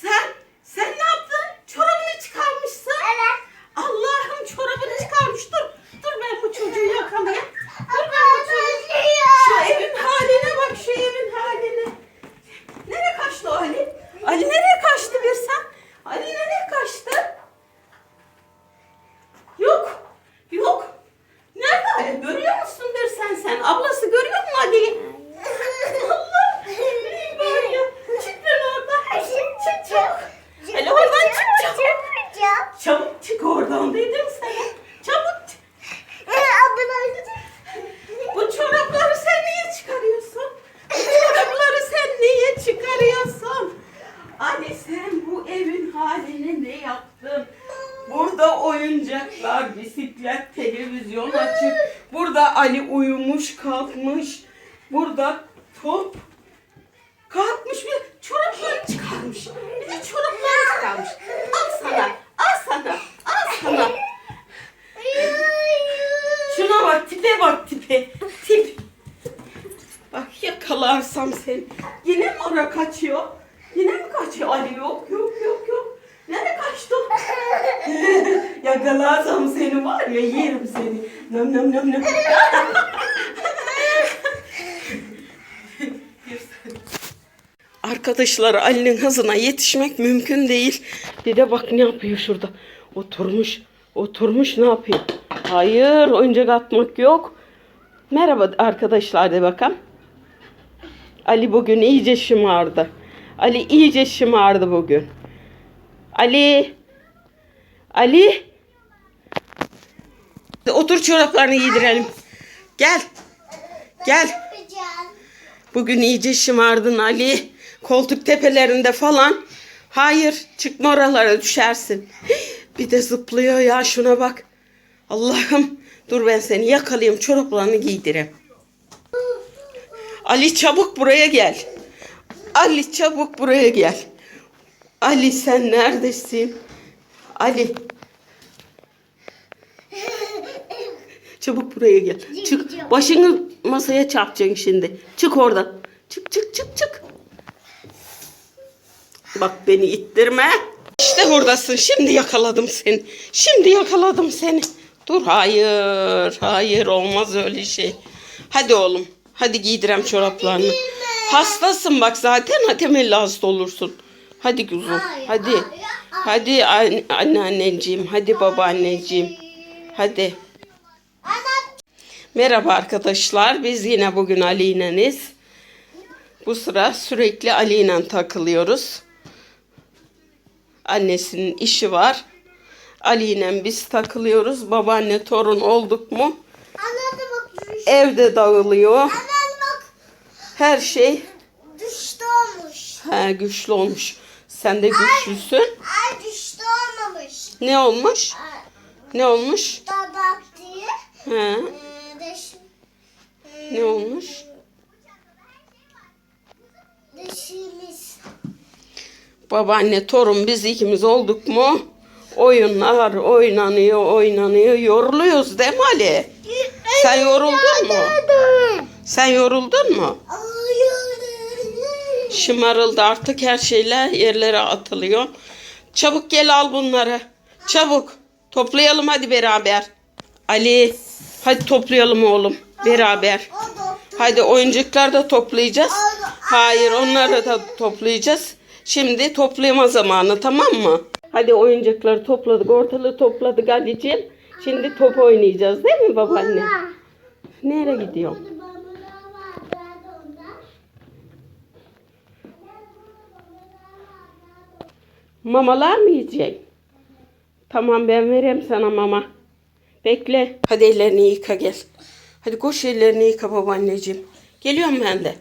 Sen, sen ne yaptın? Çorabını çıkarmışsın. Evet. Allah'ım çorabını çıkarmış. Dur, dur ben bu çocuğu yakalayayım. Dur ben bu çocuğu. Şu evin haline bak, şu evin haline. Nereye kaçtı o Ali? Ali nereye kaçtı bir sen? Ali nereye kaçtı? Yok, yok. Nerede Ali? Görüyor musun bir sen sen? Ablası görüyor mu Ali'yi? Allah! İyi bari ya. Çık ben oradan. Çık çabuk. Ali oradan çık çabuk. Çabuk çık oradan dedim sana. Çabuk çık. Bu çorapları sen niye çıkarıyorsun? Bu çorapları sen niye çıkarıyorsun? Ali sen bu evin haline ne yaptın? Burada oyuncaklar, bisiklet, televizyon açık. Burada Ali uyumuş, kalkmış. Burada top. Kalkmış bir çoraplarını çıkarmış. Bir de çoraplarını çıkarmış. Al sana, al sana, al sana. Şuna bak tipe bak tipe. Tip. Bak yakalarsam seni. Yine mi oraya kaçıyor? Yine mi kaçıyor? Ali yok yok yok yok. Nereye kaçtı? o? Yakalarsam seni var ya yerim seni. Nöm nöm nöm nöm. Arkadaşlar Ali'nin hızına yetişmek mümkün değil. Bir de bak ne yapıyor şurada. Oturmuş. Oturmuş ne yapıyor? Hayır oyuncak atmak yok. Merhaba arkadaşlar de bakalım. Ali bugün iyice şımardı. Ali iyice şımardı bugün. Ali. Ali. Otur çoraplarını giydirelim. Gel. Gel. Bugün iyice şımardın Ali. Koltuk tepelerinde falan. Hayır çıkma oralara düşersin. Bir de zıplıyor ya şuna bak. Allah'ım dur ben seni yakalayayım çoraplarını giydireyim. Ali çabuk buraya gel. Ali çabuk buraya gel. Ali sen neredesin? Ali. Çabuk buraya gel. Çık. Başını masaya çarpacaksın şimdi. Çık oradan. Çık çık çık çık. Bak beni ittirme. İşte buradasın. Şimdi yakaladım seni. Şimdi yakaladım seni. Dur hayır. Hayır olmaz öyle şey. Hadi oğlum. Hadi giydirem çoraplarını. Hastasın bak zaten. Temelli hasta olursun. Hadi kuzum. Hadi. Hadi anne- anneanneciğim. Hadi babaanneciğim. Hadi. Merhaba arkadaşlar. Biz yine bugün Ali ile'niz. Bu sıra sürekli Ali ile takılıyoruz. Annesinin işi var. Ali ile biz takılıyoruz. Babaanne torun olduk mu Anladım bak düş. evde dağılıyor. Anladım bak Her şey düştü olmuş. he, güçlü olmuş. Sen de güçlüsün. Ay düştü olmamış. Ne olmuş? Ay, Ne olmuş? Tabak diye. He, ne olmuş? deşimiz. Babaanne torun biz ikimiz olduk mu? Oyunlar oynanıyor oynanıyor. Yoruluyoruz değil mi Ali? Sen yoruldun mu? Sen yoruldun mu? Şımarıldı artık her şeyler yerlere atılıyor. Çabuk gel al bunları. Çabuk. Toplayalım hadi beraber. Ali hadi toplayalım oğlum beraber. Hadi oyuncaklar da toplayacağız. Hayır onları da toplayacağız. Şimdi toplama zamanı tamam mı? Hadi oyuncakları topladık ortalığı topladık Ali'ciğim. Şimdi top oynayacağız değil mi babaanne? Nereye gidiyorsun? Mamalar mı yiyecek? Tamam ben vereyim sana mama. Bekle. Hadi ellerini yıka gel. Hadi koş ellerini yıka babaanneciğim. Geliyorum ben de.